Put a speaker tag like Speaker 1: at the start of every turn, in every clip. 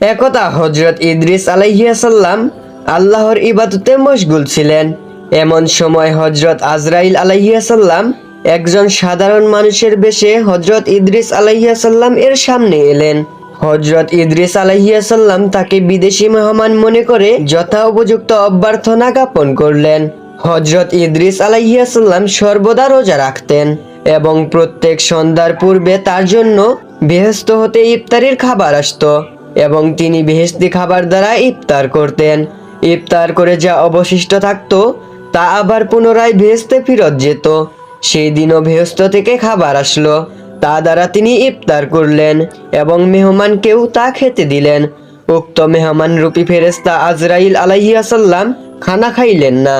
Speaker 1: একদা হজরত ইদ্রিস আলাইহিয়াসাল্লাম আল্লাহর ইবাদতে মশগুল ছিলেন। এমন সময় হজরত আজরাইল আলাইহিয়াসাল্লাম একজন সাধারণ মানুষের বেশে হজরত ইদ্রিস আলাইহিয়াসাল্লাম এর সামনে এলেন। হজরত ইদ্রিস আলাইহিয়াসাল্লাম তাকে বিদেশি মেহমান মনে করে যথা উপযুক্ত অভ্যর্থনা জ্ঞাপন করলেন। হজরত ইদ্রিস আলাইহিয়াসাল্লাম সর্বদা রোজা রাখতেন এবং প্রত্যেক সন্ধ্যার পূর্বে তার জন্য বেহেস্ত হতে ইফতারির খাবার আসতো। এবং তিনি বেহেস্তি খাবার দ্বারা ইফতার করতেন। ইফতার করে যা অবশিষ্ট থাকতো, তা আবার পুনরায় ভেস্তে ফেরত যেত। সেই দিনও ভেস্ত থেকে খাবার আসলো। তা দ্বারা তিনি ইফতার করলেন এবং মেহমানকেও তা খেতে দিলেন। উক্ত মেহমান রূপী ফেরেস্তা আজরাইল আলাইহাসাল্লাম খানা খাইলেন না,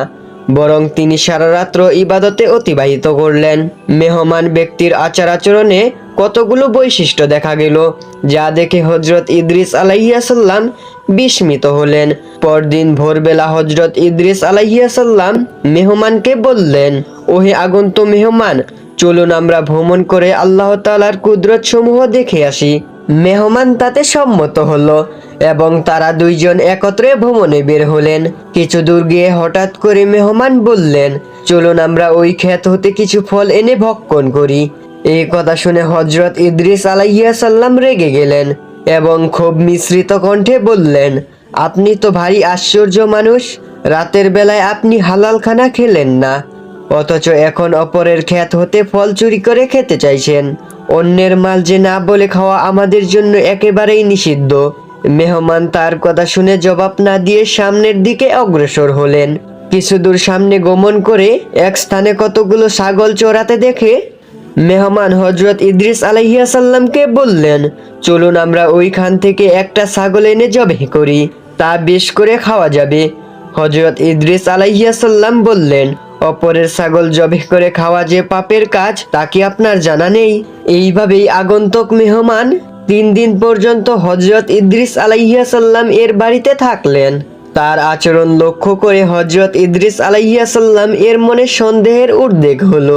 Speaker 1: বরং তিনি সারা রাত্র ইবাদতে অতিবাহিত করলেন। মেহমান ব্যক্তির আচার আচরণে কতগুলো বৈশিষ্ট্য দেখা গেল, যা দেখে হজরত ইদ্রিস আলাইহাসাল্লাম বিস্মিত হলেন। পরদিন ভোরবেলা হজরত ইদ্রিস আলাইহাসাল্লাম মেহমানকে বললেন, ওহে আগন্ত মেহমান, চলুন আমরা ভ্রমণ করে আল্লাহ তালার কুদরত সমূহ দেখে আসি। মেহমান তাতে সম্মত হলো এবং তারা দুইজন একত্রে ভ্রমণে বের হলেন। কিছু দূর গিয়ে হঠাৎ করে মেহমান বললেন, চলুন আমরা ওই ক্ষেত হতে কিছু ফল এনে ভক্ষণ করি। এই কথা শুনে হজরত ইদ্রিস আলাইসাল্লাম রেগে গেলেন এবং খুব মিশ্রিত কণ্ঠে বললেন, আপনি তো ভারী আশ্চর্য মানুষ, রাতের বেলায় আপনি হালাল খানা খেলেন না, অথচ এখন অপরের ক্ষেত হতে ফল চুরি করে খেতে চাইছেন। অন্যের মাল যে না বলে খাওয়া আমাদের জন্য একেবারেই নিষিদ্ধ। মেহমান তার কথা শুনে জবাব না দিয়ে সামনের দিকে অগ্রসর হলেন। কিছু দূর সামনে গমন করে এক স্থানে কতগুলো ছাগল চড়াতে দেখে মেহমান হজরত ইদ্রিস আলাইহাসাল্লামকে বললেন, চলুন আমরা ওইখান থেকে একটা ছাগল এনে জবে করি, তা বেশ করে খাওয়া যাবে। হজরত ইদ্রিস আলাইহাসাল্লাম বললেন, অপরের ছাগল জবে করে খাওয়া যে পাপের কাজ, তা কি আপনার জানা নেই? এইভাবেই আগন্তুক মেহমান তিন দিন পর্যন্ত হজরত ইদ্রিস আলাইহাসাল্লাম এর বাড়িতে থাকলেন। তার আচরণ লক্ষ্য করে হজরত ইদ্রিস আলাইহাসাল্লাম এর মনে সন্দেহের উদ্বেগ হলো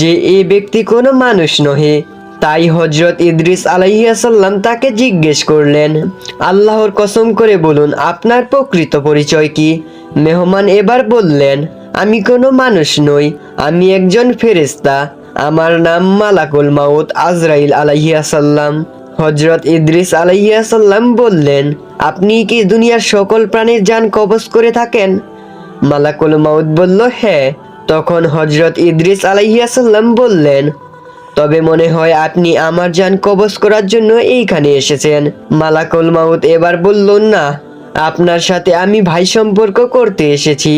Speaker 1: যে এই ব্যক্তি কোনো মানুষ নহে। তাই হজরত ইদ্রিস আলাইহাসাল্লাম তাকে জিজ্ঞেস করলেন, আল্লাহর কসম করে বলুন, আপনার প্রকৃত পরিচয় কি? মেহমান এবার বললেন, আমি কোনো মানুষ নই, আমি একজন ফেরেস্তা আমার নাম মালাকুল মাউত আজরাইল আলাইহাসাল্লাম হজরত ইদ্রিস আলাইহাসাল্লাম বললেন আপনি কি দুনিয়ার সকল প্রাণীর যান কবজ করে থাকেন? মালাকুল মাউদ বলল হ্যাঁ। তখন হজরত ইদ্রিস আলাইহিয়াসাল্লাম বললেন, তবে মনে হয় আপনি আমার যান কবজ করার জন্য এইখানে এসেছেন। মালাকুল মাউত এবার বলল, না। আপনার সাথে আমি ভাই সম্পর্ক করতে এসেছি।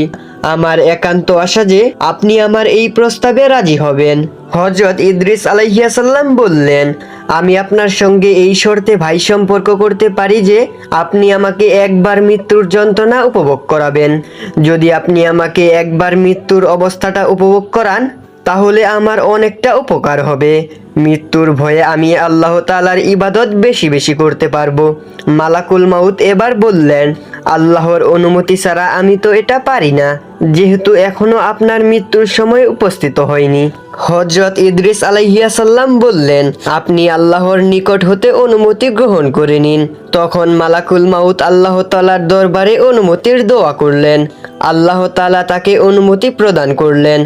Speaker 1: আমার একান্ত আশা যে আপনি আমার এই প্রস্তাবে রাজি হবেন। হজরত ইদ্রিস আলাইহিয়াসাল্লাম বললেন, আমি আপনার সঙ্গে এই শর্তে ভাই সম্পর্ক করতে পারি যে আপনি আমাকে একবার মৃত্যুর যন্ত্রণা উপভোগ করাবেন। যদি আপনি আমাকে একবার মৃত্যুর অবস্থাটা উপভোগ করান তাহলে আমার অনেকটা উপকার হবে। মৃত্যুর ভয়ে আমি আল্লাহ তালার ইবাদত বেশি বেশি করতে পারব। মালাকুল মাউত এবার বললেন, আল্লাহর অনুমতি ছাড়া আমি তো এটা পারি না। যেহেতু এখনও আপনার মৃত্যুর সময় উপস্থিত হয়নি। হজরত ইদ্রিস আলাইহিয়াসাল্লাম বললেন, আপনি আল্লাহর নিকট হতে অনুমতি গ্রহণ করে নিন। তখন মালাকুল মাউত আল্লাহ তালার দরবারে অনুমতির দোয়া করলেন। আল্লাহ তালা তাকে অনুমতি প্রদান করলেন।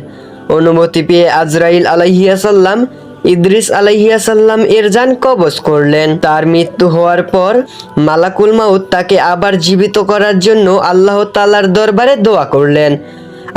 Speaker 1: অনুমতি পেয়ে আজরাইল আলাইহিয়াসাল্লাম ইদ্রিস আলাইহিয়াসাল্লাম এর যান কবজ করলেন। তার মৃত্যু হওয়ার পর মালাকুল মাউদ তাকে আবার জীবিত করার জন্য আল্লাহ তালার দরবারে দোয়া করলেন।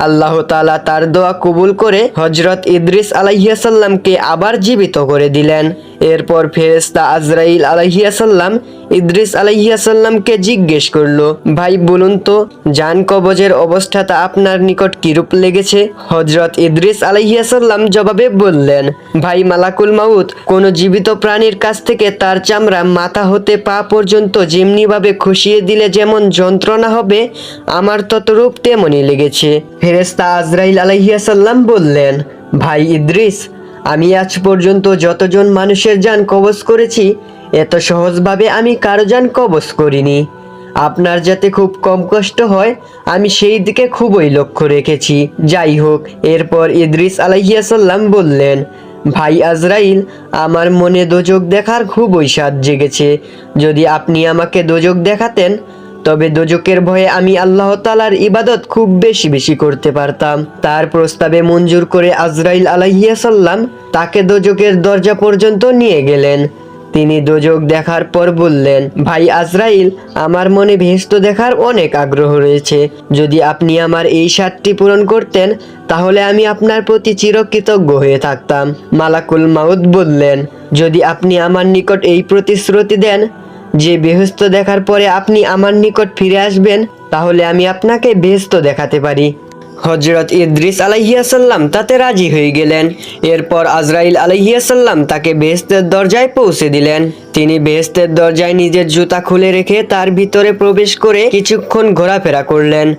Speaker 1: আল্লাহ তালা তার দোয়া কবুল করে হজরত ইদ্রিস আলাইহিয়াসাল্লামকে আবার জীবিত করে দিলেন। এরপর ফেরেস্তা আজরাইল আলাইহিয়াসাল্লাম ইদ্রিস আলাইহিয়াসাল্লামকে জিজ্ঞেস করল, ভাই, বলুন তো জান কবজের অবস্থাটা আপনার নিকট কিরূপ লেগেছে? হজরত ইদ্রিস আলাইহিয়াসাল্লাম জবাবে বললেন, ভাই, মালাকুল মাউত, কোনো জীবিত প্রাণীর কাছ থেকে তার চামড়া মাথা হতে পা পর্যন্ত যেমনিভাবে খুশিয়ে দিলে যেমন যন্ত্রণা হবে, আমার ততরূপ তেমনই লেগেছে। ফেরেস্তা আজরাইল আলাইহিয়াসাল্লাম বললেন, ভাই ইদ্রিস, আমি আজ পর্যন্ত যতজন মানুষের যান কবজ করেছি, এত সহজভাবে আমি কারও যান কবজ করিনি। আপনার যাতে খুব কম কষ্ট হয়, আমি সেই দিকে খুবই লক্ষ্য রেখেছি। যাই হোক, এরপর ইদ্রিস আলাইহিয়াসাল্লাম বললেন, ভাই আজরাইল, আমার মনে দোজক দেখার খুবই স্বাদ জেগেছে। যদি আপনি আমাকে দোজক দেখাতেন তবে দোজকের ভয়ে আমি আল্লাহ তালার ইবাদত খুব বেশি বেশি করতে পারতাম। তার প্রস্তাবে মঞ্জুর করে আজরাইল আলাইসাল্লাম তাকে দোজকের দরজা পর্যন্ত নিয়ে গেলেন। তিনি দোজক দেখার পর বললেন, ভাই আজরাইল, আমার মনে ভেস্ত দেখার অনেক আগ্রহ রয়েছে। যদি আপনি আমার এই স্বাদটি পূরণ করতেন, তাহলে আমি আপনার প্রতি চিরকৃতজ্ঞ হয়ে থাকতাম। মালাকুল মাউদ বললেন, যদি আপনি আমার নিকট এই প্রতিশ্রুতি দেন যে বেহস্ত দেখার পরে আপনি আমার নিকট ফিরে আসবেন, তাহলে আমি আপনাকে বেহস্ত দেখাতে পারি। হজরত ইদ্রিস আলাইহিয়াসাল্লাম তাতে রাজি হয়ে গেলেন। এরপর আজরাইল আলাইহিয়াসাল্লাম তাকে বেহেস্তের দরজায় পৌঁছে দিলেন। তিনি বেহেস্তের দরজায় নিজের জুতা খুলে রেখে তার ভিতরে প্রবেশ করে কিছুক্ষণ ঘোরাফেরা করলেন।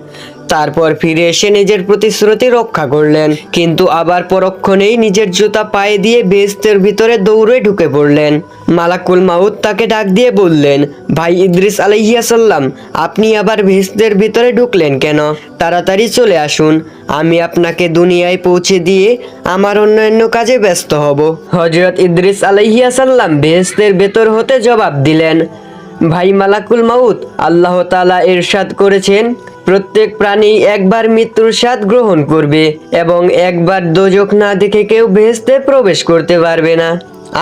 Speaker 1: তারপর ফিরে এসে নিজের প্রতিশ্রুতি রক্ষা করলেন। কিন্তু আবার পরক্ষণেই নিজের জুতা পায়ে দিয়ে বেহেস্তের ভিতরে দৌড়ে ঢুকে পড়লেন। মালাকুল মাউদ তাকে ডাক দিয়ে বললেন, ভাই ইদ্রিস আলাইহিয়াসাল্লাম আপনি আবার বেহেস্তের ভিতরে ঢুকলেন কেন? তাড়াতাড়ি চলে আসুন। আমি আপনাকে দুনিয়ায় পৌঁছে দিয়ে আমার অন্যান্য কাজে ব্যস্ত হব। হজরত ইদ্রিস আলাইহিয়াসাল্লাম বেহেস্তের ভেতর হতে জবাব দিলেন, ভাই মালাকুল মাউত, আল্লাহ তালা এরশাদ করেছেন প্রত্যেক প্রাণী একবার মৃত্যুর স্বাদ গ্রহণ করবে এবং একবার দোজক না দেখে কেউ বেহেস্তে প্রবেশ করতে পারবে না।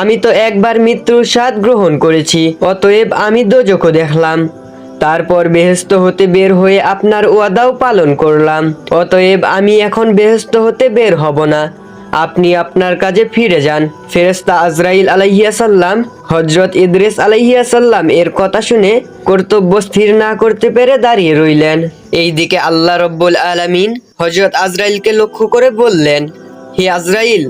Speaker 1: আমি তো একবার মৃত্যুর স্বাদ গ্রহণ করেছি, অতএব আমি দোজকও দেখলাম। তারপর বেহেস্ত হতে বের হয়ে আপনার ওয়াদাও পালন করলাম, অতএব আমি এখন বেহস্ত হতে বের হব না। আপনি আপনার কাজে ফিরে যান। ফেরেস্তা আজরাইল আলাইহিয়াসাল্লাম হজরত ইদ্রিস আলাইহিয়াসাল্লাম এর কথা শুনে কর্তব্য স্থির না করতে পেরে দাঁড়িয়ে রইলেন। এইদিকে আল্লাহ রব্বুল আলামিন হজরত আজরাইলকে লক্ষ্য করে বললেন, হে আজরাইল,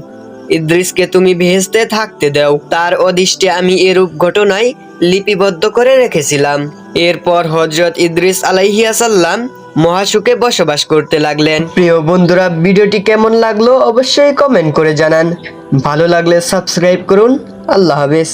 Speaker 1: ইদ্রিসকে তুমি ভেস্তে থাকতে দাও। তার অদিষ্টে আমি এরূপ ঘটনায় লিপিবদ্ধ করে রেখেছিলাম। এরপর হজরত ইদ্রিস আলাইহিয়াসাল্লাম মহাসুখে বসবাস করতে লাগলেন। প্রিয় বন্ধুরা, ভিডিওটি কেমন লাগল অবশ্যই কমেন্ট করে জানান। ভালো লাগলে সাবস্ক্রাইব করুন। আল্লাহ হাফেজ।